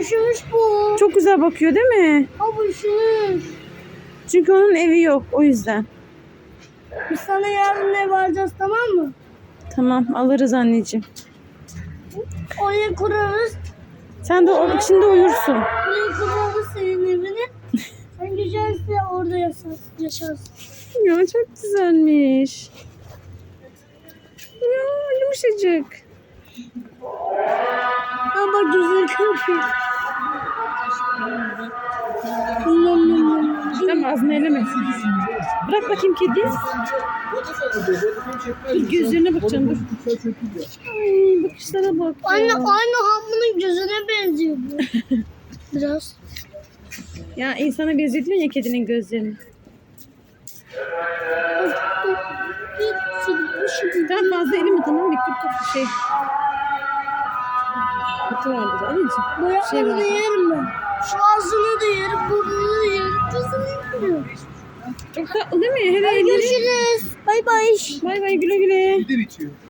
üşümüş bu. Çok güzel bakıyor değil mi? Baba üşümüş. Çünkü onun evi yok o yüzden. Biz sana yarın ev alacağız tamam mı? Tamam alırız anneciğim. Oraya kurarız. Sen de o içinde uyursun. Oraya kurarız senin evini. Sen güzelse orada yaşarsın. Ya çok güzelmiş. Ya yumuşacık. Ama güzel kapıyor. Tamam ağzını eleme. Bırak bakayım kedi. Dur gözlerine bakacağım dur. Ay bakışlara bak. ya. Anne aynı hamının gözüne benziyor bu. Biraz. Ya insana benzetiyorsun ya kedinin gözlerini. Daha fazla elimi tamam kapı şey. Kutu vardır anneciğim. Bu Şey yapmanı da var. yerim ben. Şu ağzını da yerim, burnunu da yerim. Gözünü yerim. Çok tatlı değil mi? Hele Hadi elleri. görüşürüz. Bay bay. Bay bay güle güle. Gider içiyor.